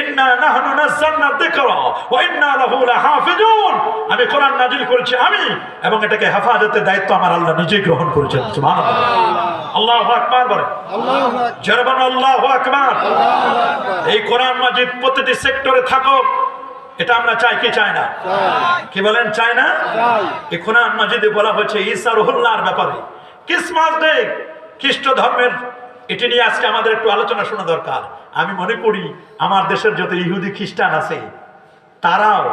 ইন্না নাহনু নাযালনা যিকরা ওয়া ইন্না লাহু লাহাফিজুন। আমি কোরআন নাজিল করেছি আমি এবং এটাকে হেফাজতের দায়িত্ব আমার আল্লাহ গ্রহণ করেছেন। সুবহানাল্লাহ। আল্লাহু আকবার বলে। জরবান আল্লাহু আকবার। এই কোরআন মাজিদ প্রতিটি সেক্টরে থাকুক এটা আমরা চাই কি চাই না? কি বলেন চাই না? এই কোরআন মাজিদে বলা হয়েছে ঈসা রুহুল্লাহর ব্যাপারে। ক্রিসমাস ডে খ্রিস্ট ধর্মের এটি নিয়ে আজকে আমাদের একটু আলোচনা শোনা দরকার। আমি মনে করি আমার দেশের যত ইহুদি খ্রিস্টান আছে তারাও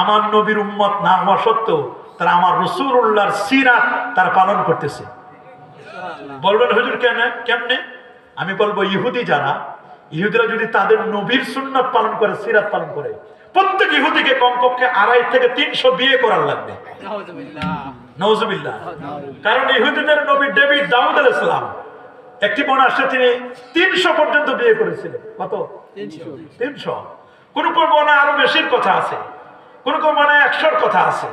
আমার নবীর উম্মত না হওয়া সত্ত্বেও তারা আমার রসুল্লাহর সিরাত তারা পালন করতেছে। বলবেন হুজুর কেন কেমনে? আমি বলব ইহুদি যারা ইহুদিরা যদি তাদের নবীর সুন্নাত পালন করে সিরাত পালন করে প্রত্যেক ইহুদিকে কমপক্ষে আড়াই থেকে তিনশো বিয়ে করার লাগবে। নওজুবিল্লাহ কারণ ইহুদিদের নবী ডেভিড দাউদ আল ইসলাম একটি বোন আসছে তিনি তিনশো পর্যন্ত বিয়ে করেছিলেন। কত? তিনশো। কোন কোন আরও বেশির কথা আছে। কোন কোন মনে একশোর কথা আছে।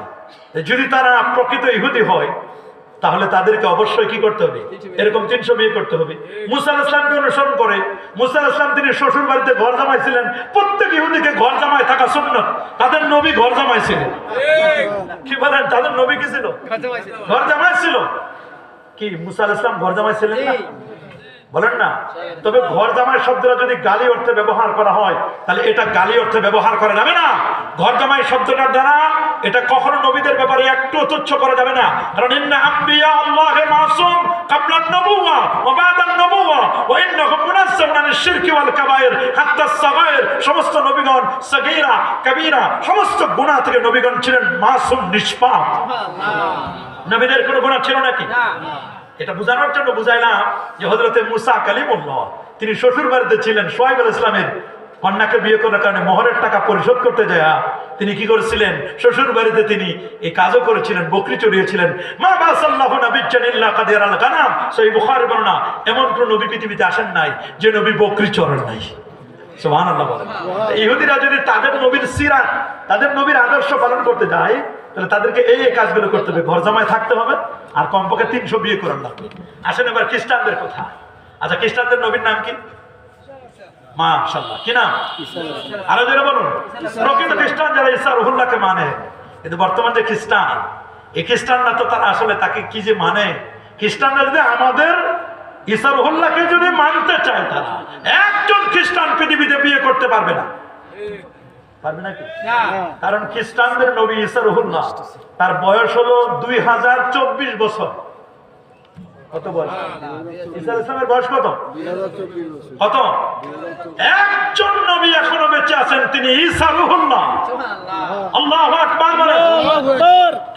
যদি তারা প্রকৃত ইহুদি হয় তাহলে তাদেরকে অবশ্যই কি করতে হবে? এরকম তিনশো বিয়ে করতে হবে। মুসাল ইসলামকে অনুসরণ করে মুসাল ইসলাম তিনি শ্বশুর বাড়িতে ঘর জামাইছিলেন। প্রত্যেক ইহুদিকে ঘর জামাই থাকা সুন্নত। তাদের নবী ঘর জামাই ছিলেন কি বলেন তাদের নবী কি ছিল? ঘর জামাই ছিল কি মুসাল ইসলাম ঘর জামাই ছিলেন না বলেন না? তবে ঘর জামাই শব্দটা যদি গালি অর্থে ব্যবহার করা হয় তাহলে এটা গালি অর্থে ব্যবহার করা যাবে না। ঘর জামাই শব্দটার দ্বারা এটা কখনো নবীদের ব্যাপারে একটু তুচ্ছ করা যাবে না। কারণ ইন্না আম্বিয়া আল্লাহে মাসুম কাবলান নবুওয়া ওয়া বাদান নবুওয়া ওয়া ইন্নাহুম মুনাজ্জামুন আনিশ শিরকি ওয়াল কাবায়ের হাত্তা সাগায়ের সমস্ত নবীগণ সাগীরা কবীরা সমস্ত গুনাহ থেকে নবীগণ ছিলেন মাসুম নিষ্পাপ। নবীদের কোনো গুনাহ ছিল নাকি? এটা বোঝানোর জন্য বুঝাইলাম যে হজরতে মুসা কালিমুল্লাহ তিনি শ্বশুর বাড়িতে ছিলেন সোহাইব আল ইসলামের কন্যাকে বিয়ে করার কারণে মোহরের টাকা পরিশোধ করতে যায় তিনি কি করেছিলেন? শ্বশুর বাড়িতে তিনি এই কাজও করেছিলেন বকরি চড়িয়েছিলেন। মা বাসাল্লাহু আল গানাম সেই বুখারী বর্ণনা এমন কোন নবী পৃথিবীতে আসেন নাই যে নবী বকরি চড়েন নাই। সুবহানাল্লাহ বলেন। ইহুদিরা যদি তাদের নবীর সিরাত তাদের নবীর আদর্শ পালন করতে যায় তাহলে তাদেরকে এই এই কাজগুলো করতে হবে। ঘর জামায় থাকতে হবে আর কমপক্ষে তিনশো বিয়ে করার লাগবে আসেন এবার খ্রিস্টানদের কথা। আচ্ছা খ্রিস্টানদের নবীর নাম কি? মাশাল্লাহ কি নাম? আরও জোরে বলুন। প্রকৃত খ্রিস্টান যারা ঈসা রুহুল্লাহকে মানে কিন্তু বর্তমান যে খ্রিস্টান, এই খ্রিস্টানরা তো তারা আসলে তাকে কি যে মানে? খ্রিস্টানরা যদি আমাদের ঈসা রুহুল্লাহকে যদি মানতে চায় তারা, একজন খ্রিস্টান পৃথিবীতে বিয়ে করতে পারবে না। পারবে নাকি? কারণ খ্রিস্টানদের নবী ঈসা রুহুল্লাহ তার বয়স হলো দুই হাজার চব্বিশ বছর। কত বয়স? ঈসা ইসলামের বয়স কত? কত? একজন নবী এখনও বেঁচে আছেন তিনি ঈসা রুহুল্লাহ। আল্লাহ আকবার বলেন।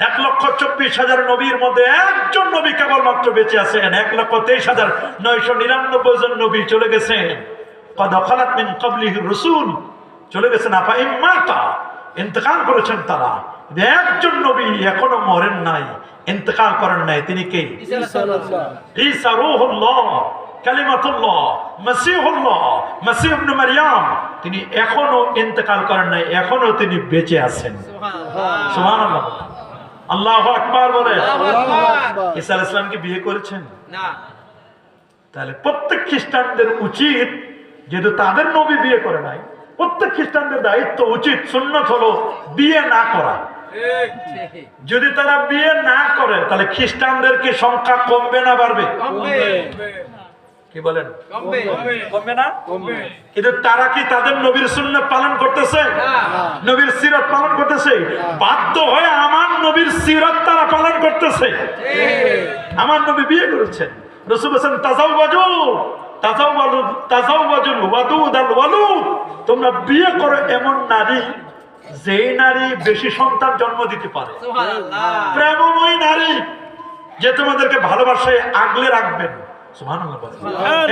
এক লক্ষ চব্বিশ হাজার নবীর মধ্যে একজন নবী কেবলমাত্র বেঁচে আছেন। এক লক্ষ তেইশ হাজার নয়শো নিরানব্বই জন নবী চলে গেছেন। কদ খালাত মিন কাবলিহি রসুল। চলে গেছেন আপা ইম্মাতা ইন্তেকাল করেছেন তারা। একজন নবী এখনও মরেন নাই ইন্তেকাল করেন নাই তিনি কে? ঈসা রূহুল্লাহ কালিমাতুল্লাহ মাসিহুল্লাহ মাসিহ ইবনে মারইয়াম তিনি এখনও ইন্তেকাল করেন নাই এখনও তিনি বেঁচে আছেন। সুবহানাল্লাহ। আল্লাহু আকবার বলে। ঈসা আলাইহিস সালাম কি বিয়ে করেছেন? তাহলে প্রত্যেক খ্রিস্টানদের উচিত যেহেতু তাদের নবী বিয়ে করে নাই প্রত্যেক খ্রিস্টানদের দায়িত্ব উচিত সুন্নত হলো বিয়ে না করা। যদি তারা বিয়ে না করে তাহলে খ্রিস্টানদের কি সংখ্যা কমবে না বাড়বে? কি বলেন? কমবে। না? কিন্তু তারা কি তাদের নবীর সুন্নত পালন করতেছে? নবীর সিরত পালন করতেছে? বাধ্য হয়ে আমার নবীর সিরত তারা পালন করতেছে। আমার নবী বিয়ে করেছেন। রসুল হোসেন তাজাও বাজু তোমরা বিয়ে করো এমন নারী যেই নারী বেশি সন্তান জন্ম দিতে পারে। প্রেমময় নারী যে তোমাদেরকে ভালোবাসায় আগলে রাখবেন।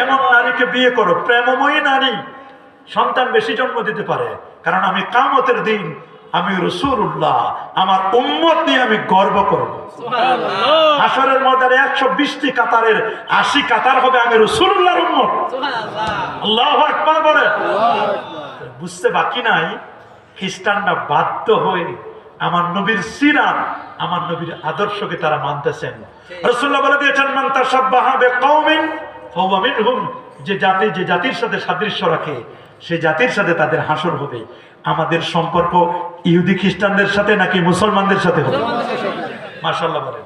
এমন নারীকে বিয়ে করো প্রেমময়ী নারী সন্তান বেশি জন্ম দিতে পারে। কারণ আমি কামতের দিন আমি রসুল্লাহ আমার উম্মত নিয়ে আমি গর্ব করব। আসরের ময়দানে একশো বিশটি কাতারের আশি কাতার হবে আমি রসুল্লাহর উম্মত। আল্লাহ আকবার বলে। বুঝতে বাকি নাই খ্রিস্টানরা বাধ্য হয়ে আমার নবীর সিরাত আমার নবীর আদর্শকে তারা মানতেছেন। রসুল্লাহ বলে দিয়েছেন মান বিকওমিন ফাহুয়া মিনহুম। যে জাতি যে জাতির সাথে সাদৃশ্য রাখে। সে জাতির সাথে তাদের হাসর হবে। আমাদের সম্পর্ক ইহুদি খ্রিস্টানদের সাথে নাকি মুসলমানদের সাথে হবে? মাশাল্লাহ বলেন।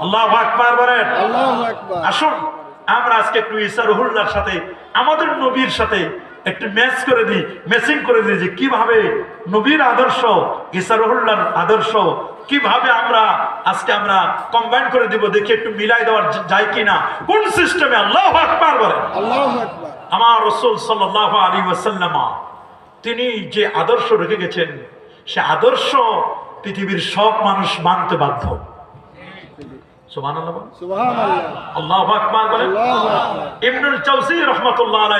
আল্লাহ আকবার বলেন। আসুন আমরা আজকে একটু ইসার রহুল্লার সাথে আমাদের নবীর সাথে একটু ম্যাচ করে দিই ম্যাচিং করে দিই যে কীভাবে নবীর আদর্শ ঈসা রহুল্লার আদর্শ কীভাবে আমরা আজকে আমরা কম্বাইন করে দিব দেখি একটু মিলাই দেওয়ার যায় কিনা। কোন সিস্টেমে আল্লাহ আকবার আকবার। আমার রসুল সাল্লাহ আলী ওয়াসাল্লামা তিনি যে আদর্শ রেখে গেছেন সে আদর্শ পৃথিবীর সব মানুষ মানতে বাধ্য।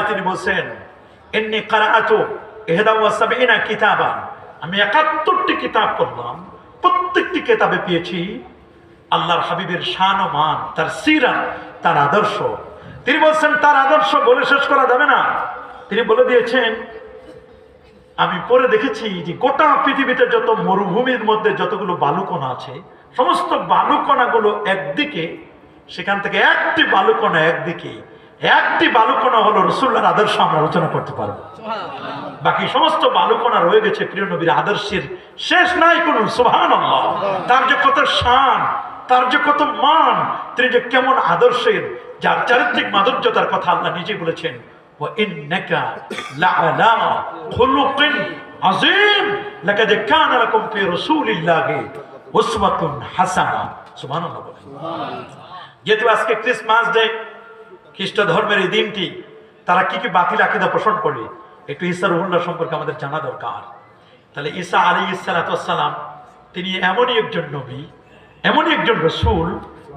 তিনি বলেন ইন্নী ক্রাআতু ইহদা ওয়া সাবঈনা কিতাবান আমি 71টি কিতাব পড়লাম, প্রত্যেকটি কিতাবে পেয়েছি আল্লাহর হাবিবের শান ও মান, তার সিরাত তার আদর্শ। তিনি বলছেন, তার আদর্শ বলে শেষ করা যাবে না। তিনি বলে দিয়েছেন, আমি পরে দেখেছি যে গোটা পৃথিবীতে যত মরুভূমির মধ্যে যতগুলো বালুকণা আছে, সমস্ত বালুকণাগুলো একদিকে, সেখান থেকে একটি বালুকণা একদিকে একটি বালুকোনা হলো রসুল্লার আদর্শ আমরা আলোচনা করতে পারব। বাকি সমস্ত বালুকোনা রয়ে গেছে প্রিয় নবীর আদর্শের। শেষ নাই কোন সোহান তার যে কত শান তার যে কত মান তিনি যে কেমন আদর্শের যার চারিত্রিক মাধুর্যতার কথা আল্লাহ নিজে বলেছেন ও ইন্নাকা লাআলা খুলুকিন আযীম। লাকাদ কানা লাকুম ফি রাসূলিল্লাহি উসওয়াতুন হাসানা। সুবহানাল্লাহ। যেহেতু আজকে ক্রিসমাস ডে খ্রিস্ট ধর্মের এই দিনটি তারা কি কি বাতিল আকিদা পোষণ করে একটু ঈসার উল্লাহ সম্পর্কে আমাদের জানা দরকার। তাহলে ঈসা আলী ইসালাতাম তিনি এমনই একজন নবী এমনই একজন রসুল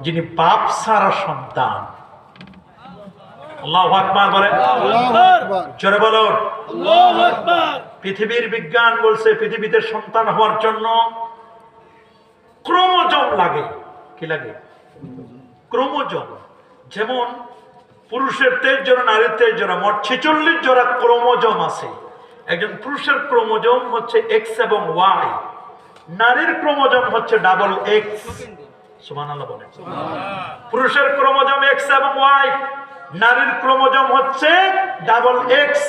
যিনি বাপ সারা সন্তান। পৃথিবীর বিজ্ঞান বলছে পৃথিবীতে সন্তান হওয়ার জন্য ক্রোমোজোম লাগে। কি লাগে? ক্রোমোজোম। যেমন পুরুষের তেইশ জোড়া নারীর তেইশ জোড়া মোট ছেচল্লিশ জোড়া ক্রোমোজোম আছে। একজন পুরুষের ক্রোমোজোম হচ্ছে এক্স এবং ওয়াই নারীর ক্রোমোজোম হচ্ছে ডাবল এক্স বলেন। পুরুষের ক্রোমোজোম এক্স এবং ওয়াই নারীর ক্রোমোজোম হচ্ছে ডাবল এক্স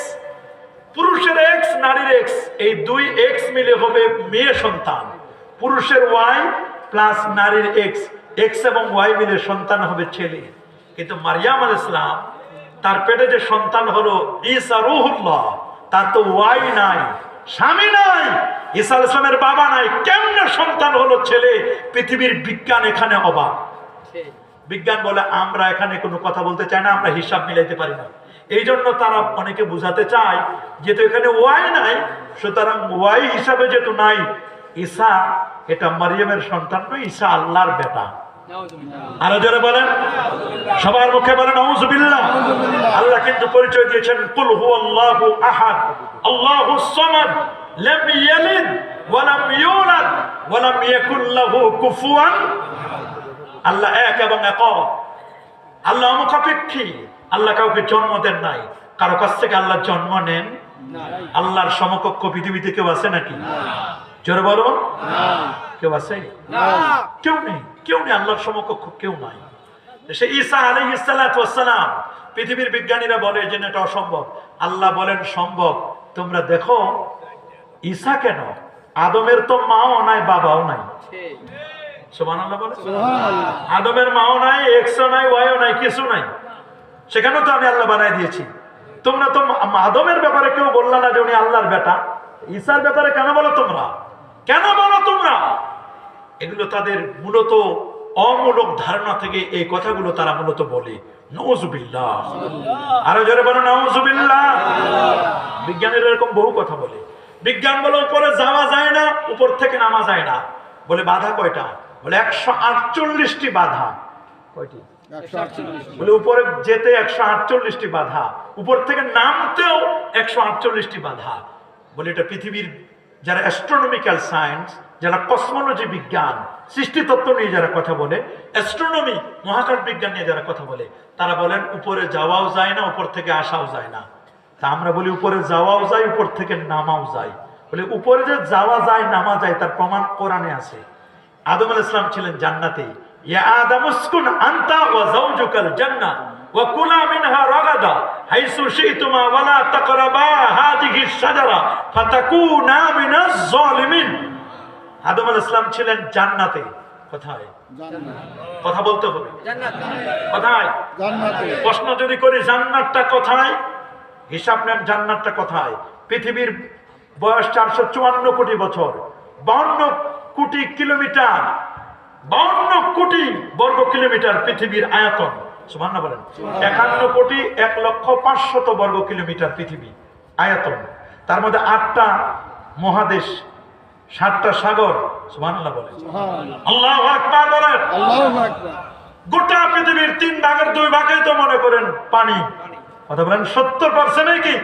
পুরুষের এক্স নারীর এক্স এই দুই এক্স মিলে হবে মেয়ে সন্তান। পুরুষের ওয়াই প্লাস নারীর এক্স এক্স এবং ওয়াই মিলে সন্তান হবে ছেলে। কিন্তু মারিয়াম আল ইসলাম তার পেটে যে সন্তান হলো ঈসা রুহুল্লাহ, তার তো ওয়াই নাই, স্বামী নাই। আল ইসলামের বাবা নাই, কেমনে সন্তান হলো ছেলে? পৃথিবীর বিজ্ঞান এখানে অবাক। বিজ্ঞান বলে, আমরা এখানে কোনো কথা বলতে চাই না, আমরা হিসাব মিলাইতে পারি না। এই জন্য তারা অনেকে বুঝাতে চায়, যেহেতু এখানে ওয়াই নাই, সুতরাং ওয়াই হিসাবে যেহেতু নাই, ঈসা এটা মারিয়ামের সন্তান নয়, ঈসা আল্লাহর বেটা। আরও জোরে বলেন। সবার মুখে বলেন আল্লাহ কিন্তু পরিচয় দিয়েছেন, কুল হুয়াল্লাহু আহাদ। আল্লাহুস সামাদ, লাম ইয়ালিদ ওয়া লাম ইউলাদ ওয়া লাম ইয়াকুল লাহু কুফুয়ান। আল্লাহ এক এবং এক। আল্লাহ অমুখাপেক্ষী আল্লাহ কাউকে জন্ম দেন নাই। কারও কাছ থেকে আল্লাহ জন্ম নেন আল্লাহর সমকক্ষ পৃথিবীতে কেউ আছে নাকি? জোরে বলো। কেউ আছে? কেউ নেই। কেউ নেই আল্লাহর সমকক্ষ কেউ নাই। সে ঈসা আলী ইসালাম পৃথিবীর বিজ্ঞানীরা বলে যে এটা অসম্ভব। আল্লাহ বলেন সম্ভব। তোমরা দেখো ঈসা কেন? আদমের তো মাও নাই বাবাও নাই। সোমান আল্লাহ বলে আদমের মাও নাই এক্সও নাই ওয়াইও নাই কিছু নাই। সেখানেও তো আমি আল্লাহ বানাই দিয়েছি। তোমরা তো আদমের ব্যাপারে কেউ বললা না যে উনি আল্লাহর বেটা। ঈসার ব্যাপারে কেন বলো তোমরা? কেন বলো তোমরা? এগুলো তাদের মূলত অমূলক ধারণা থেকে এই কথাগুলো তারা মূলত বলে। আরও জোরে বলো বিজ্ঞানীরা এরকম বহু কথা বলে। বিজ্ঞান বলে উপরে যাওয়া যায় না উপর থেকে নামা যায় না। বলে বাধা কয়টা? বলে একশো আটচল্লিশটি বাধা। কয়টি? বলে উপরে যেতে একশো আটচল্লিশটি বাধা। উপর থেকে নামতেও একশো আটচল্লিশটি বাধা। বলে এটা পৃথিবীর যারা অ্যাস্ট্রোনমিক্যাল সায়েন্স যারা কসমোলজি বিজ্ঞান, সৃষ্টিতত্ত্ব নিয়ে যারা কথা বলে অ্যাস্ট্রোনমি মহাকাশ বিজ্ঞান নিয়ে যারা কথা বলে, তারা বলেন উপরে যাওয়াও যায় না, উপর থেকে আসাও যায় না। তা আমরা বলি উপরে যাওয়াও যায়, উপর থেকে নামাও যায়। বলে উপরে যে যাওয়া যায়, নামা যায়, তার প্রমাণ কোরআনে আছে। আদম আল ইসলাম ছিলেন জান্নাতে। ইয়া আদম উসকুন আনতা ওয়া যাওজুকাল জান্নাহ ওয়া কুলা মিনহা রাগাদা হাইসু শিতুমা ওয়া লা তাকরাবা হাযিহি শাজারা আদম আলাইহিস সালাম ছিলেন জান্নাতে। কোথায়? কথা বলতে হবে। কোথায়? প্রশ্ন যদি করি জান্নাতটা কোথায়? হিসাব নেন জান্নাতটা কোথায়? পৃথিবীর বয়স চারশো চুয়ান্ন কোটি বছর। বাউন্ন কোটি কিলোমিটার। বাউন্ন কোটি বর্গ কিলোমিটার পৃথিবীর আয়তন। সুমান্না বলেন। একান্ন কোটি এক লক্ষ পাঁচশত বর্গ কিলোমিটার পৃথিবী আয়তন। তার মধ্যে আটটা মহাদেশ সাতটা সাগর সুবহানাল্লাহ বলেন। আল্লাহ আকবার বলেন। গোটা পৃথিবীর তিন ভাগের দুই ভাগে তো মনে করেন পানি। কথা বলেন সত্তর পার্সেন্ট কি?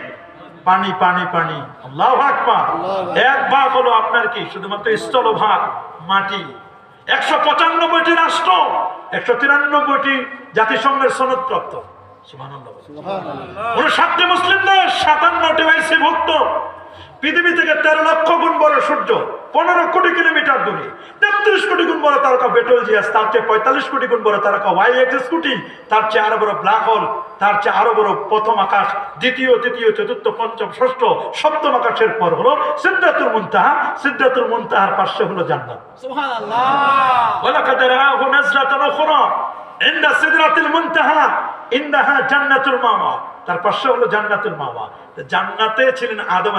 পানি পানি পানি। আল্লাহ আকবার। এক ভাগ হলো আপনার কি? শুধুমাত্র স্থল ভাগ মাটি। একশো পঁচানব্বইটি রাষ্ট্র একশো তিরানব্বইটি জাতিসংঘের সনদপ্রাপ্ত। উনষাটটি কোটি গুণ বড় তার চেয়ে আরও বড় ব্ল্যাক হোল তার চেয়ে আরও বড় প্রথম আকাশ দ্বিতীয় তৃতীয় চতুর্থ পঞ্চম ষষ্ঠ সপ্তম আকাশের পর হলো সিদ্ধাতুর মুনতাহা। সিদ্ধাতুল মুনতাহার পার্শ্ব হলো জান্নাত। সুবহানাল্লাহ। মুনতাহা মামা তার পাশে হলো মামা জান্নাতে ছিলেন আদম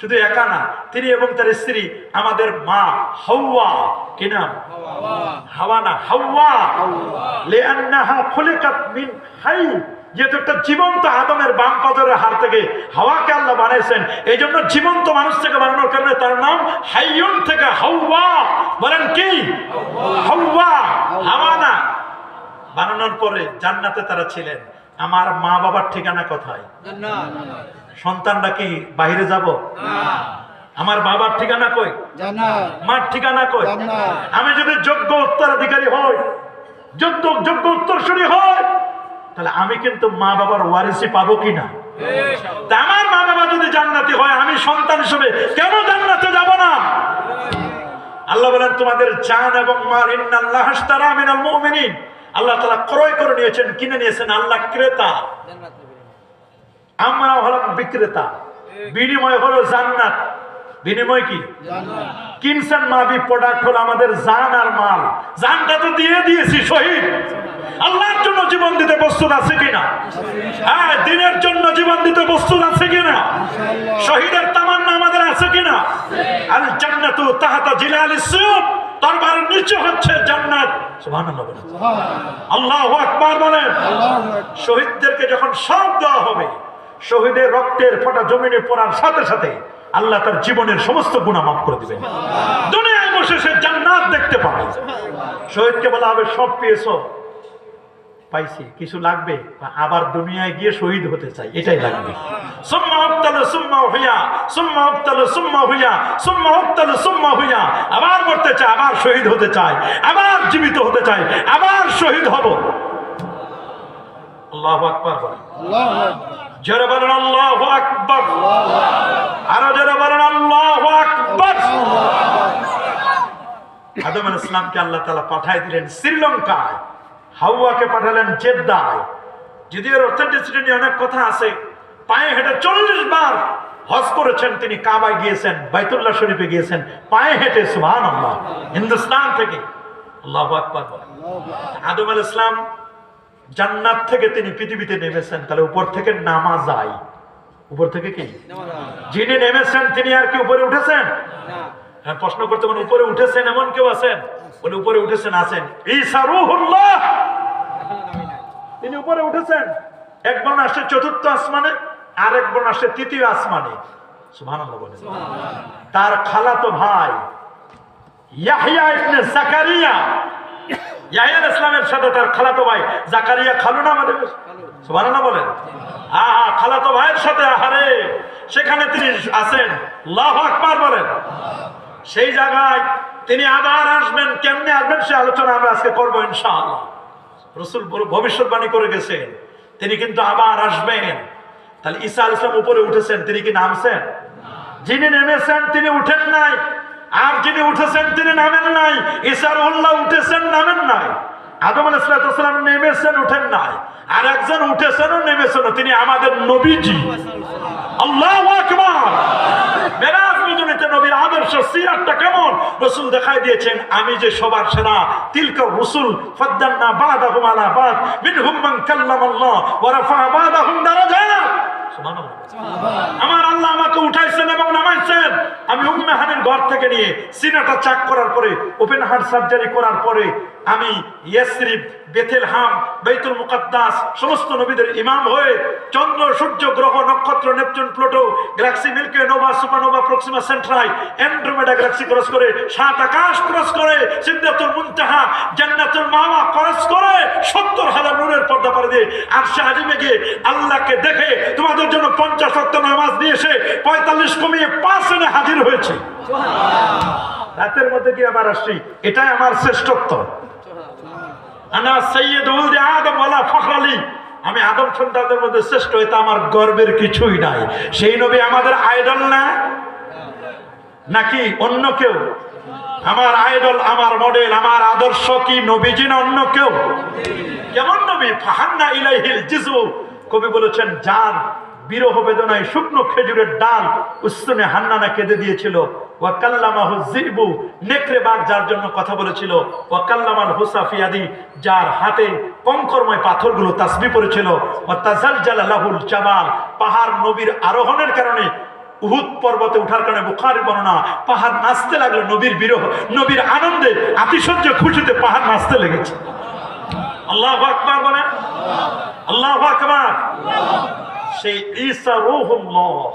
শুধু একা না, তিনি এবং তার স্ত্রী, আমাদের মা হাওয়া। কি নাম? হাওয়া না, হাওয়া। জীবন্ত আদমের বাম পাথরের হার থেকে হাওয়াকে আল্লাহ বানিয়েছেন এই জন্য জীবন্ত মানুষ থেকে বানানোর কারণে তার নাম হাইয়ন থেকে হাওয়া। বলেন কি? হাওয়া। হাওয়া না বানানোর পরে জান্নাতে তারা ছিলেন। আমার মা বাবার ঠিকানা কোথায়? সন্তানরা কি বাইরে যাব? আমার বাবার ঠিকানা কই? মার ঠিকানা কই? আমি যদি যোগ্য উত্তরাধিকারী হই যোগ্য যোগ্য উত্তরসূরি হই তাহলে আমি কিন্তু মা বাবার ওয়ারিসি পাবো কিনা? আমার মা বাবা যদি জান্নাতি হয় আমি সন্তান হিসেবে কেন জান্নাতে যাব না? আল্লাহ বলেন তোমাদের জান এবং মাল ইন্নাল্লাহ আশতারা মিনাল মুমিনিন। আল্লাহ তাআলা ক্রয় করে নিয়েছেন কিনে নিয়েছেন আল্লাহ ক্রেতা। আমরা হলাম বিক্রেতা। বিনিময় হলো জান্নাত। বিনিময় কি? কিনসেন মাবি প্রোডাক্ট হলো আমাদের জান আর মাল। জানটা তো দিয়ে দিয়েছি শহীদ। আল্লাহর জন্য জীবন দিতে প্রস্তুত আছে কিনা? হ্যাঁ দিনের জন্য জীবন দিতে প্রস্তুত আছে কিনা? শহীদের তামান্না আমাদের আছে কিনা? আর জান্নাতু তাহাতা জিলাল সুব দরবারের নিচে হচ্ছে জান্নাত। আল্লাহু আকবার বলেন। শহীদদেরকে যখন সব দেওয়া হবে শহীদের রক্তের ফোঁটা জমিনে পড়ার সাথে সাথে আল্লাহ তার জীবনের সমস্ত গুণা মাফ করে দিবেন। দুনিয়ায় বসে সে জান্নাত দেখতে পাবে। শহীদকে বলা হবে সব পেয়েছ। পাইছি, কিছু লাগবে আবার দুনিয়ায় গিয়ে শহীদ হতে চাই, এটাই লাগবে। আবার মরতে চায়, আবার শহীদ হতে চায়, আবার জীবিত হতে চায়, আবার শহীদ হব। আল্লাহু আকবার আদম ইসলামকে আল্লাহ পাঠাই দিলেন শ্রীলঙ্কায়। হাওয়াকে পাঠালেন জেদ্দায়। যদিও এর অথেন্টিসিটি নিয়ে অনেক কথা আছে পায়ে হেঁটে চল্লিশ বার হজ করেছেন তিনি কাবায় গিয়েছেন বাইতুল্লাহ শরীফে গিয়েছেন পায়ে হেঁটে সুবহান আল্লাহ হিন্দুস্তান থেকে। আল্লাহ আকবার আদম আল ইসলাম জান্নাত থেকে তিনি পৃথিবীতে নেমেছেন তাহলে উপর থেকে নামা যায় উপর থেকে কি? যিনি নেমেছেন তিনি আর কি উপরে উঠেছেন? হ্যাঁ, প্রশ্ন করতে মানে উপরে উঠেছেন এমন কেউ আছেন? বলে উপরে উঠেছেন আছেন। ঈসা রূহুল্লাহ! তিনি উপরে উঠেছেন। এক বর্ণ আসছে চতুর্থ আসমানে আর এক বর্ণ আসছে তৃতীয় আসমানে। তার খালাতো ভাই ইয়াহিয়া ইবনে জাকারিয়া। ইয়াহিয়া ইসলামের সাথে তার খালাতো ভাই জাকারিয়া খালু না আমাদের? সুবহানাল্লাহ বলেন। খালাতো ভাইয়ের সাথে আহারে। সেখানে তিনি আছেন। আল্লাহু আকবার বলেন। সেই জায়গায় তিনি আবার আসবেন, কেমনে আসবেন সে আলোচনা আমরা আজকে করব ইনশাআল্লাহ। রসুল ভবিষ্যৎবাণী করে গেছেন, তিনি কিন্তু আবার আসবেন। তাহলে ঈসা আল ইসলাম উপরে উঠেছেন, তিনি কি নামছেন? যিনি নেমেছেন তিনি উঠেন নাই, আর যিনি উঠেছেন তিনি নামেন নাই ঈসার উল্লাহ উঠেছেন, নামেন নাই। আদম আলাইসালাম নেমেছেন, উঠেন নাই, আর একজন উঠেছেন নেমেছেন তিনি আমাদের নবীজি। আল্লাহ আকবার! নবীর আদর্শ সিরাতটা কেমন? রসুল দেখাই দিয়েছেন আমি যে সবার সেরা তিলক রসুল ফদ্দান্না বাদ মিনহুম মান কাল্লামাল্লাহ ওয়া রাফা বাদাহুম দারাজাত। সুবহানাল্লাহ। আমার আল্লাহ আমাকে উঠাইছেন এবং নামাইছেন। আমি উম্মেহানের ঘর থেকে নিয়ে সিনাটা চাক করার পরে ওপেন হার্ট সার্জারি করার পরে আমি ইয়াসরিফ বেথেলহাম বেতুল মুকাদ্দাস সমস্ত নবীদের ইমাম হয়ে চন্দ্র সূর্য গ্রহ নক্ষত্র Neptune Pluto galaxy milky nova supernova Proxima Centauri Andromeda galaxy cross করে সাত আকাশ ক্রস করে সিদ্ধাতুল মুনতাহা জান্নাতুল মাওয়া ক্রস করে সত্তর হাজার নূরের পর্দা পারে দিয়ে আর শাহজিমে গিয়ে আল্লাহকে দেখে তোমাদের জন্য পঞ্চাশ ওয়াক্ত নামাজ নিয়ে এসে পঁয়তাল্লিশ কমিয়ে পাঁচ এনে হাজির হয়েছে। রাতের মধ্যে কি আবার আসছি। এটাই আমার শ্রেষ্ঠত্ব। আনা সৈয়দ উলদে আদম ওয়ালা আমি আদম সন্তানদের মধ্যে শ্রেষ্ঠ এটা আমার গর্বের কিছুই নাই। সেই নবী আমাদের আইডল না? নাকি অন্য কেউ? আমার আইডল, আমার মডেল, আমার আদর্শ কি নবীজি না অন্য কেউ? কেমন নবী? ফাহান্না ইলাইহিল জিজু কবি বলেছেন যার বিরহ বেদনায় শুকনো খেজুরের ডাল উস্তনে হান্নানা কেঁদে দিয়েছিল। যার জন্য কথা বলেছিল। হুসাফিয়াদি, যার হাতে পাথরগুলো জামাল পাহাড় নবীর আরোহণের কারণে পর্বতে কারণে বর্ণনা, পাহাড় নাচতে লাগল নবীর বিরহ, নবীর আনন্দে আতিশয্য খুশিতে পাহাড় নাচতে লেগেছে। আল্লাহ আল্লাহ সেই ঈসা রুহুল্লাহ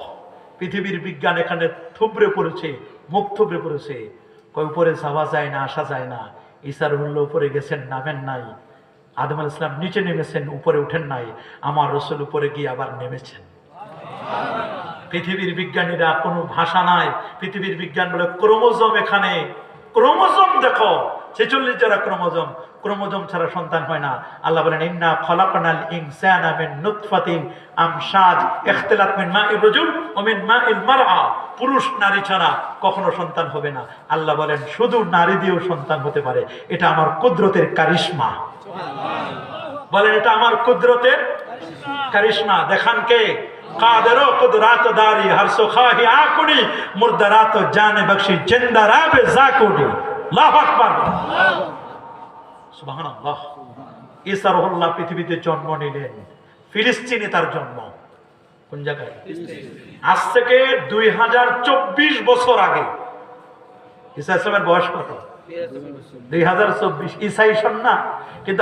পৃথিবীর বিজ্ঞান এখানে থুবড়ে পড়েছে, মুখ থুবড়ে পড়েছে। কই উপরে যাওয়া যায় না, আসা যায় না। ঈসা রুহুল্লাহ উপরে গেছেন, নামেন নাই। আদম আল ইসলাম নিচে নেমেছেন, উপরে উঠেন নাই। আমার রসুল উপরে গিয়ে আবার নেমেছেন। পৃথিবীর বিজ্ঞানীরা কোনো ভাষা নাই। পৃথিবীর বিজ্ঞান বলে ক্রোমোজোম এখানে। ক্রোমোজোম দেখো। ছেচল্লিশ যারা ক্রোমোজোম ক্রোমোজোম ছাড়া সন্তান হয় না। আল্লাহ বলেন ইন্না খলাকনাল ইনসানা মিন নুতফাতিন আমশাজ ইখতিলাত মিন মাইর রাজুল ওয়া মিন মাইল মারআ। পুরুষ নারী ছাড়া কখনো সন্তান হবে না। আল্লাহ বলেন শুধু নারী দিয়েও সন্তান হতে পারে। এটা আমার কুদরতের কারিশমা। বলেন এটা আমার কুদরতের কারিশমা। দেখান কে? কাদেরো কুদরাত দারি হর সুখাহি আকুনি, মুর্দারাত জানে বখশি, জিন্দা রাবে জাকুডি আল্লাহু আকবার। সুবহানাল্লাহ। ঈসা রুহুল্লাহ পৃথিবীতে জন্ম নিলেন। ফিলিস্তিনে তার জন্ম। কোন জায়গায়? আজ থেকে দুই হাজার চব্বিশ বছর আগে। ঈসা ইসলামের বয়স কত? দুই হাজার চব্বিশ কিন্তু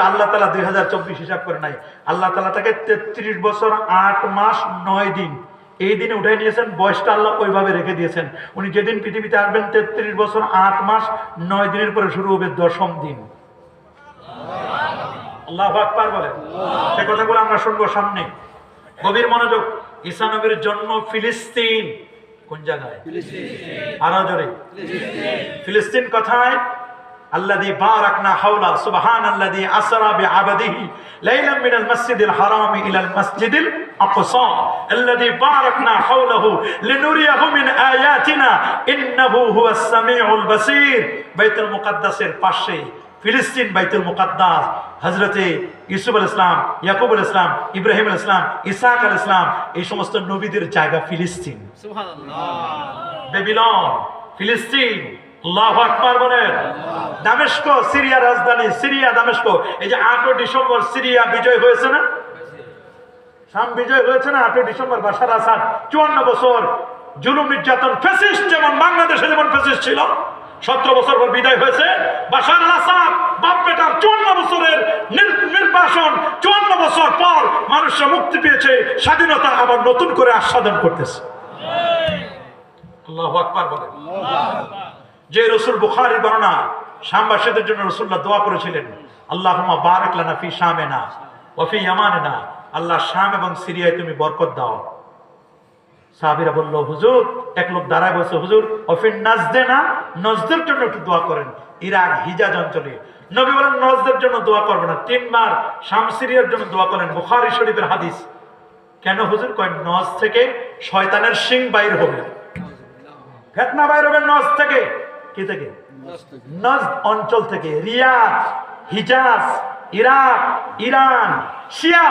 দুই হাজার চব্বিশ হিসাব করে নাই। আল্লাহ তালা তাকে তেত্রিশ বছর, আট মাস, নয় দিন। এই দিনে নিয়েছেন, বয়সটা আল্লাহ ওইভাবে রেখে দিয়েছেন। উনি যেদিন পৃথিবীতে আসবেন বছর, আট মাস, নয় দিনের পরে শুরু হবে দশম দিন। আল্লাহ আকবার সে কথাগুলো আমরা শুনব সামনে। গভীর মনোযোগ। ঈসা জন্ম ফিলিস্তিন। কোন জায়গায় আরো জোরে ফিলিস্তিন কথায় الذي باركنا حوله سبحان الذي أسرى بعبده ليلا من المسجد الحرام إلى المسجد الأقصى الذي باركنا حوله لنريه من آياتنا إنه هو السميع البصير بيت المقدس পাশে ফিলিস্তিন বাইতুল মুকাদ্দাস হজরতে ইউসুফ আল ইসলাম ইয়াকুব আল ইসলাম ইব্রাহিম আল ইসলাম ইসাক আল ইসলাম এই সমস্ত নবীদের জায়গা ফিলিস্তিন। বেবিলন ফিলিস্তিন আল্লাহ আকবার বলেন। দামেস্ক সিরিয়া রাজধানী সিরিয়া দামেস্ক। এই যে আটই ডিসেম্বর সিরিয়া বিজয় হয়েছে না? শাম বিজয় হয়েছে না? আটই ডিসেম্বর বাসার আসাদ। চুয়ান্ন বছর জুলুম নির্যাতন ফেসিস্ট যেমন বাংলাদেশে যেমন ফেসিস্ট ছিল সতেরো বছর পর বিদায় হয়েছে। বাসার আসাদ বাপ বেটার চুয়ান্ন বছরের নির্বাসন চুয়ান্ন বছর পর মানুষরা মুক্তি পেয়েছে, স্বাধীনতা আবার নতুন করে আস্বাদন করতেছে। আল্লাহ যে রসুল বুখারি শামবাসীদের জন্য রসুল্লাহ দোয়া করেছিলেন আল্লাহ বারাক লানা ফি শামেনা ওফি ইয়ামানেনা আল্লাহ শাম এবং সিরিয়ায় তুমি বরকত দাও। সাহাবিরা বলল হুজুর এক লোক দাঁড়ায় বলছে হুজুর অফিন নাজদে না নজদের জন্য একটু দোয়া করেন। ইরাক হিজাজ অঞ্চলে। নবী বলেন নজদের জন্য দোয়া করবে না। তিনবার শাম সিরিয়ার জন্য দোয়া করেন বুখারি শরীফের হাদিস। কেন হুজুর? কয় নজ থেকে শয়তানের সিং বাইর হবে। ফেতনা বাইর হবে নজ থেকে। কি থেকে। নজ অঞ্চল থেকে। রিয়াদ হিজাজ ইরাক ইরান শিয়া।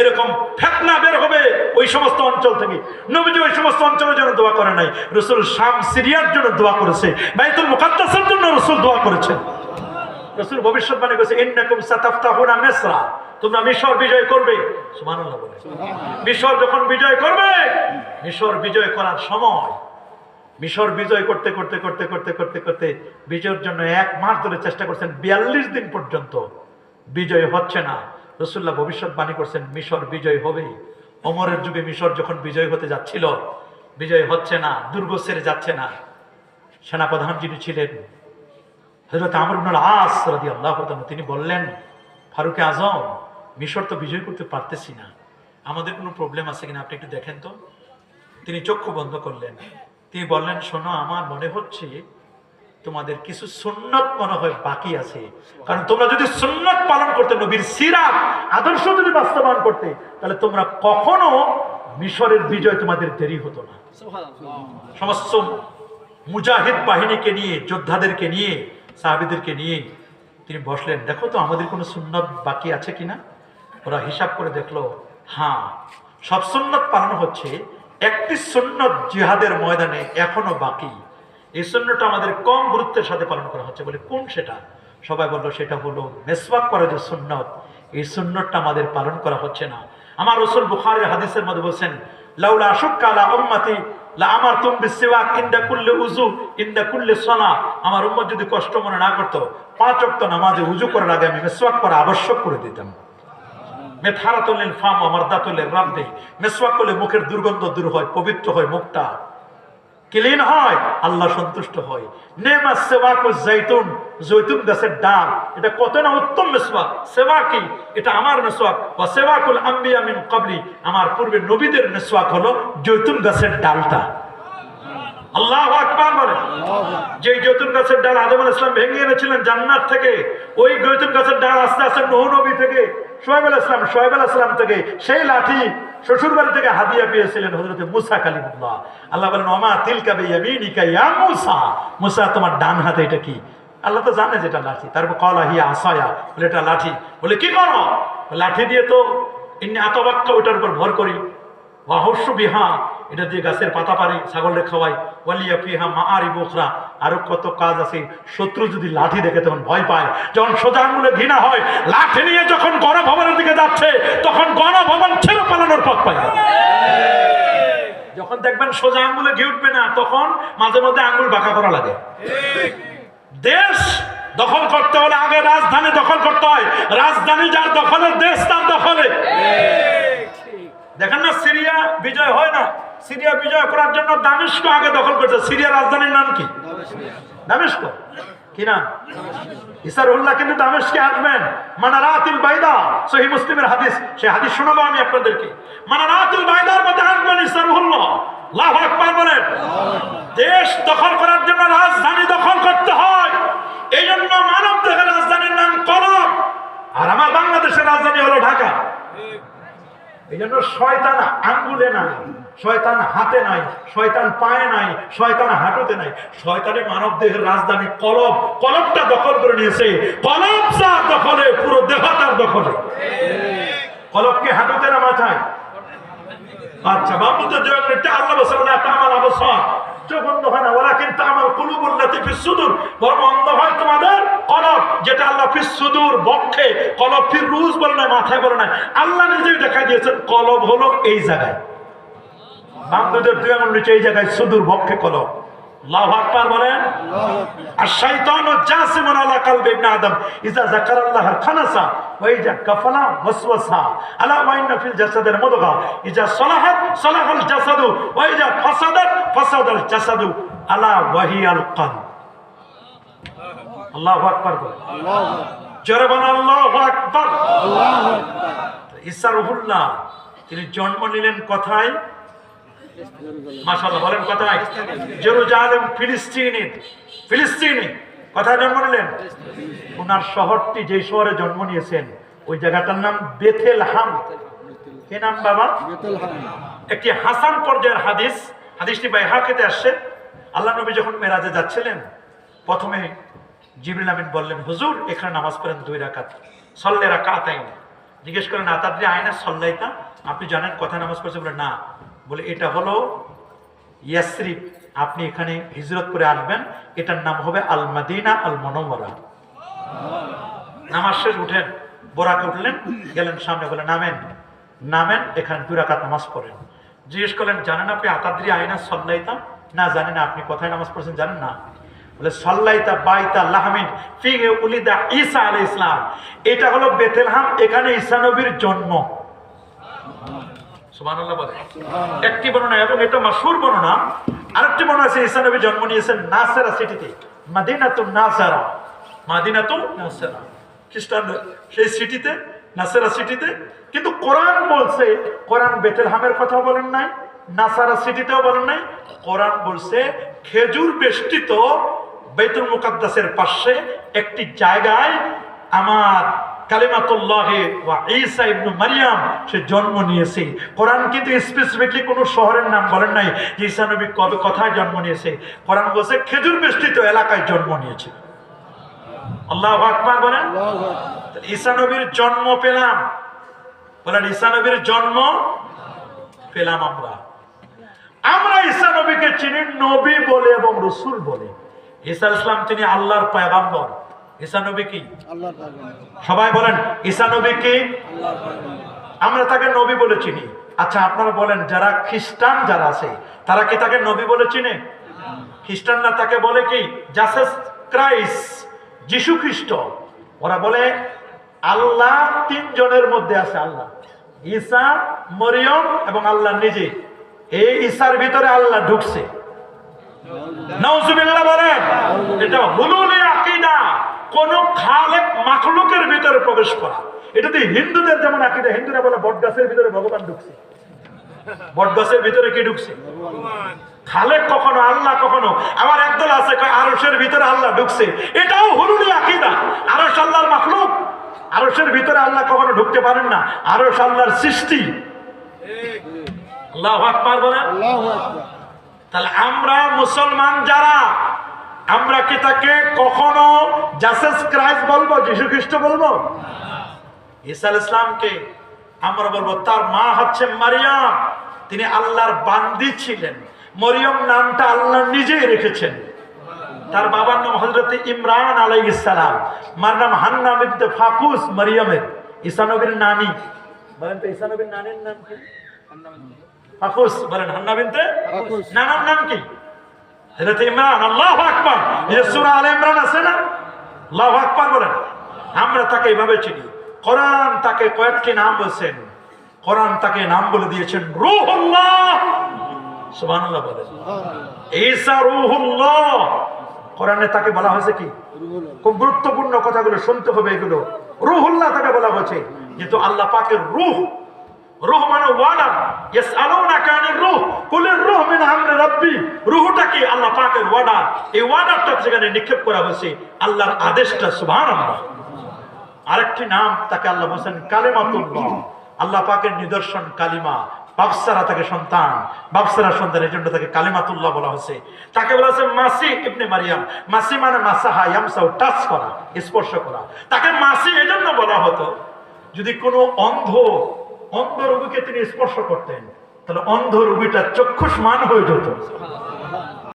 এরকম ফেতনা বের হবে ওই সমস্ত অঞ্চল থেকে। নবীজি ওই সমস্ত অঞ্চলের জন্য দোয়া করে নাই। রসুল শাম সিরিয়ার জন্য দোয়া করেছে। বাইতুল মুকাদ্দাসের জন্য রসুল দোয়া করেছেন রসুল ভবিষ্যৎবাণী করেছে ইন্নাকুম সাতাফতাহুনা মিসরা। তোমরা মিশর বিজয় করবে। সুবহানাল্লাহ বলে। মিশর যখন বিজয় করবে মিশর বিজয় করার সময় মিশর বিজয় করতে করতে করতে করতে করতে করতে বিজয়ের জন্য এক মাস ধরে চেষ্টা করছেন বিয়াল্লিশ দিন পর্যন্ত বিজয় হচ্ছে না। রসুল্লাহ ভবিষ্যৎবাণী করছেন, মিশর বিজয় হবেই। অমরের যুগে মিশর যখন বিজয় হতে যাচ্ছিল, বিজয় হচ্ছে না, দুর্গ ছেড়ে যাচ্ছে না। সেনাপ্রধান যিনি ছিলেন হজরত আমর আস রাদি আল্লাহ তিনি বললেন, ফারুকে আজম, মিশর তো বিজয় করতে পারতেছি না। আমাদের কোনো প্রবলেম আছে কিনা আপনি একটু দেখেন তো? তিনি চক্ষু বন্ধ করলেন। তিনি বললেন, শোনো, আমার মনে হচ্ছে তোমাদের কিছু সুন্নত মনে হয় বাকি আছে। কারণ তোমরা যদি সুন্নত পালন করতে, নবীর সিরাত, আদর্শ যদি বাস্তবায়ন করতে, তাহলে তোমরা কখনো মিশরের বিজয় তোমাদের দেরি হতো না। সমস্ত মুজাহিদ বাহিনীকে নিয়ে, যোদ্ধাদেরকে নিয়ে, সাহাবিদেরকে নিয়ে তিনি বসলেন, দেখো তো, আমাদের কোনো সুন্নত বাকি আছে কিনা? ওরা হিসাব করে দেখল হ্যাঁ সব সুন্নত পালন হচ্ছে, একটি সুন্নত জিহাদের ময়দানে এখনও বাকি। এই সুন্নতটা আমাদের কম গুরুত্বের সাথে পালন করা হচ্ছে বলে কোন সেটা? সবাই বলল, সেটা হলো মেসওয়াক করা যে সুন্নত। এই সুন্নতটা আমাদের পালন করা হচ্ছে না। আমার রসুল বুখারের হাদিসের মধ্যে বলছেন, লাউলা আমার তুম বিসিওয়াক ইনদা কুল্লে উজু ইনদা কুল্লে সলা। আমার উম্মত যদি কষ্ট মনে না করতো, পাঁচ ওয়াক্ত নামাজে উজু করার আগে আমি মেসওয়াক করা আবশ্যক করে দিতাম। মেথারাতুল্লিল ফাম আমারদাতুল্লিল রাব্দি মেসওয়াক করলে মুখের দুর্গন্ধ দূর হয়, পবিত্র হয় মুখটা। ক্লিন হয়, আল্লাহ সন্তুষ্ট হয়। নেমা সেওয়াক জৈতুন জৈতুন গাছের ডাল। এটা কত না উত্তম মেসবাক সেবা কি? এটা আমার মেসবাক বা সেবাকুল মিন কাবলি আমার পূর্বে নবীদের মেসবাক হলো জৈতুন গাছের ডালটা। আল্লাহ আকবার বলে। যে জৈতুন গাছের ডাল আদম ইসলাম ভেঙে এনেছিলেন জান্নাত থেকে, ওই জৈতুন গাছের ডাল আস্তে আস্তে নৌ নবী থেকে সোহেব আল ইসলাম সোহেব আল ইসলাম থেকে সেই লাঠি শ্বশুর বাড়ি থেকে হাদিয়া পেয়েছিলেন হজরত মুসা কালিমুল্লাহ। আল্লাহ বলেন, ওমা তিলকা বেয়ামিনিকা ইয়া মুসা। মুসা, তোমার ডান হাতে এটা কি? আল্লাহ তো জানে যেটা লাঠি। তারপর কলা হিয়া আসায়া, বলে, এটা লাঠি। বলে, কি করো? লাঠি দিয়ে তো, ইন্নি আতবাক্কা ওটার উপর ভর করি। ওয়াহস্য বিহা। এটা দিয়ে গাছের পাতা পারি ছাগলরে খাওয়াই ওয়ালিয়া ফিহা মা আরি বোখরা আরও কত কাজ আছে। শত্রু যদি লাঠি দেখে তখন ভয় পায়। যখন সোজা আঙুলে ঘৃণা হয় লাঠি নিয়ে যখন গণভবনের দিকে যাচ্ছে তখন গণভবন ছেড়ে পালানোর পথ পায় যখন দেখবেন সোজা আঙ্গুলে ঘি উঠবে না তখন মাঝে মধ্যে আঙ্গুল বাঁকা করা লাগে। দেশ দখল করতে হলে আগে রাজধানী দখল করতে হয়। রাজধানী যার দখলে দেশ তার দখলে। দেখেন না সিরিয়া বিজয় হয় না। সিরিয়া বিজয় করার জন্য দামেস্ক আগে দখল করছে। সিরিয়া রাজধানীর নাম কি? দামেস্ক। কি নাম? ইসারুল্লাহ, কিন্তু দামেস্কে আসবেন। মানারাতিল বাইদা, সহি মুসলিমের হাদিস। সেই হাদিস শোনাবো আমি আপনাদেরকে। মানারাতিল বাইদার মধ্যে আসবেন ইসারুল্লাহ। লাভ আকবার বলেন। দেশ দখল করার জন্য রাজধানী দখল করতে হয়। এই জন্য মানব দেহের রাজধানীর নাম কলম। আর আমার বাংলাদেশের রাজধানী হলো ঢাকা। এই জন্য শয়তান আঙ্গুলে নাই, শয়তান হাতে নাই, শয়তান পায়ে নাই, শয়তান হাঁটুতে নাই। শয়তানের মানব দেহের রাজধানী কলব, কলবটা দখল করে নিয়েছে। কলব যার দখলে, পুরো দেহ তার দখলে। কলবকে হাঁটুতে না মাথায়? আচ্ছা বাবুতে জয় আল্লাহ তামাল অবসর অন্ধ তোমাদের যেটা আল্লাহ বক্ষে ফির বলে না মাথায় বলে না আল্লাহ দেখা কলব হলো এই জায়গায়। বান্ধবদের দুই আঙুল নিচে এই জায়গায় সুদূর বক্ষে কলব। আকবার বলেন? আর শয়তান ও জাসিমুন আলা কলবি ইবনে আদম। ইজা যাকারাল্লাহ খানাসা ওয়া ইজা কাফালা ওয়াসওয়াসা আলা ওয়া ইন্না ফিল জাসাদের মুদগা। ইজা সলাহাত সলাহাল জাসাদু। ওয়া ইজা ফাসাদাত ফাসাদাল জাসাদু। আলা ওয়াহিয়াল কলব আল্লাহু আকবার বলেন। জোরে বলেন আল্লাহু আকবার। ঈসা রুহুল্লাহ তিনি জন্ম নিলেন কোথায়? মাশাআল্লাহ, বলেন কোথায়। জেরুজালেম, ফিলিস্তিনে ফিলিস্তিনে জন্ম নিলেন? ওনার শহরটি যে শহরে জন্ম নিয়েছেন, ওই জায়গাটার নাম বেথেল হাম কে নাম বাবা? একটি হাসান পর্যায়ের হাদিস। হাদিসটি বাইহাকেতে আসছে। আল্লাহ নবী যখন মেরাজে যাচ্ছিলেন, প্রথমে জিবরিল আমিন বললেন, হুজুর, এখানে নামাজ পড়েন দুই রাকাত সল্লেরা কাতাইন জিজ্ঞেস করেন আতাদ্রি আয়না সল্লাইতা? আপনি জানেন, কথা নামাজ পড়ছে বলে, না। বলে, এটা হলো ইয়াসরিফ আপনি এখানে হিজরত করে আসবেন। এটার নাম হবে আল মাদিনা আল মনোমরা নামাজ শেষ, উঠেন, বোরাকে উঠলেন, গেলেন সামনে, বলে, নামেন নামেন, এখানে দুরাকাত নামাজ পড়েন। জিজ্ঞেস করলেন, জানেন আপনি আতাদ্রি আয়না সল্লাইতাম না জানেন আপনি কোথায় নামাজ পড়ছেন জানেন না। বলে, সল্লাইতা বাইতা লাহমিন ফিগে উলিদা ঈসা আলাইহিস ইসলাম এটা হলো বেতেলহাম, এখানে ঈসা নবীর জন্ম। একটি বর্ণনা, এবং এটা মাসুর বর্ণনা। আরেকটি বর্ণনা আছে, ঈসা নবী জন্ম নিয়েছেন নাসারা সিটিতে। মাদিনাতুন নাসারা। মাদিনাতুন নাসারা। খ্রিস্টান সেই সিটিতে, নাসারা সিটিতে। কিন্তু কোরআন বলছে, কোরআন বেতেলহামের কথা বলেন নাই, নাসারা সিটিতেও বলেন নাই। কোরআন বলছে, খেজুর বেষ্টিত বেতুল মুকাদ্দাসের পাশে একটি জায়গায় আমার কালিমাতুল্লাহে ওয়া ঈসা ইবনু মারিয়াম সে জন্ম নিয়েছে। কোরআন কিন্তু স্পেসিফিকলি কোনো শহরের নাম বলেন নাই যে ঈসা নবী কবে কোথায় জন্ম নিয়েছে। কোরআন বলছে খেজুর বেষ্টিত এলাকায় জন্ম নিয়েছে। আল্লাহ আকবার বলেন। ঈসা নবীর জন্ম পেলাম। বলেন ঈসা নবীর জন্ম পেলাম আমরা। আমরা ঈসা নবীকে চিনি নবী বলে এবং রসুল বলে। ঈসা ইসলাম তিনি আল্লাহর পয়গাম্বর। ঈসা নবী কি? সবাই বলেন ঈসা নবী কি? আমরা তাকে নবী বলে চিনি। আচ্ছা আপনারা বলেন যারা খ্রিস্টান যারা আছে তারা কি তাকে নবী বলে চিনে? খ্রিস্টানরা তাকে বলে কি? জাসাস ক্রাইস্ট যিশু খ্রিস্ট। ওরা বলে আল্লাহ তিনজনের মধ্যে আছে আল্লাহ। ঈসা মরিয়ম এবং আল্লাহ নিজে। এই ঈসার ভিতরে আল্লাহ ঢুকছে। নাউজুবিল্লাহ বলেন এটা হুলুলি আকীদা। কোন খালেক মাখলুকের ভিতরে প্রবেশ করা। এটাতে হিন্দুদের যেমন আকীদা হিন্দুরা বলে বটগাছের ভিতরে ভগবান ঢুকছে। বটগাছের ভিতরে কি ঢুকছে? খালেক কখনো আল্লাহ কখনো আবার একদল আছে কয় আরশের ভিতরে আল্লাহ ঢুকছে। এটাও হুলুলি আকীদা। আরশ আল্লাহর মাখলুক। আরসের ভিতরে আল্লাহ কখনো ঢুকতে পারেন না। আরশ আল্লাহর সৃষ্টি। আল্লাহ আল্লাহু আকবার। তাহলে আমরা মুসলমান যারা আমরা কি তাকে কখনো জাসেস ক্রাইস্ট বলব যীশু খ্রিস্ট বলব? ঈসা ইসলামকে আমরা বলব তার মা হচ্ছে মারিয়াম। তিনি আল্লাহর বান্দি ছিলেন। মরিয়ম নামটা আল্লাহ নিজেই রেখেছেন। তার বাবার নাম হজরত ইমরান আলাইহিস সালাম। মার নাম হান্না বিনতে ফাকুস মারিয়ামের। ঈসা নবীর নানি। বলেন তো ঈসা নবীর নানির নাম কি? ফাকুস বলেন হান্না বিনতে? ফাকুস। নানার নাম কি? হযরত ইমরান আল্লাহু আকবার। এই যে সূরা আলে ইমরান আছে না? আল্লাহু আকবার বলেন। আমরা তাকে এভাবে চিনি। কোরআন তাকে কয়েকটি নাম বলছেন। কোরআন তাকে নাম বলে দিয়েছেন রূহুল্লাহ। সুবহানাল্লাহ বলেন। ঈসা রূহুল্লাহ। কোরআনে তাকে বলা হয়েছে কি? খুব গুরুত্বপূর্ণ কথাগুলো শুনতে হবে এগুলো। রুহুল্লাহ তাকে বলা হয়েছে। কিন্তু আল্লাহ পাকের রুহ রুহ মানে ওয়ার্ডার ইয়েস আলোনা কানের রুহ, কুলের রুহ মিন আমরে রাব্বি। রুহটা কি? আল্লাহ পাকের ওয়ার্ডার এই ওয়ার্ডারটা সেখানে নিক্ষেপ করা হয়েছে আল্লাহর আদেশটা, সুবহানাল্লাহ। আরেকটি নাম তাকে আল্লাহ বলছেন কালেমাতুল্লাহ। আল্লাহ পাকের নিদর্শন কালিমা। বাপসারা তাকে সন্তান। বাপসারা সন্তান এই জন্য তাকে কালিমাতুল্লাহ বলা হয়েছে। তাকে বলা হয়েছে মাসি ইবনে মারিয়াম। মাসি মানে মাসাহা ইয়ামসাও টাচ করা, স্পর্শ করা। তাকে মাসি এই জন্য বলা হতো। যদি কোনো অন্ধ অন্ধ রোগীকে তিনি স্পর্শ করতেন। তাহলে অন্ধ রোগীটা চক্ষুষ্মান হয়ে যেত।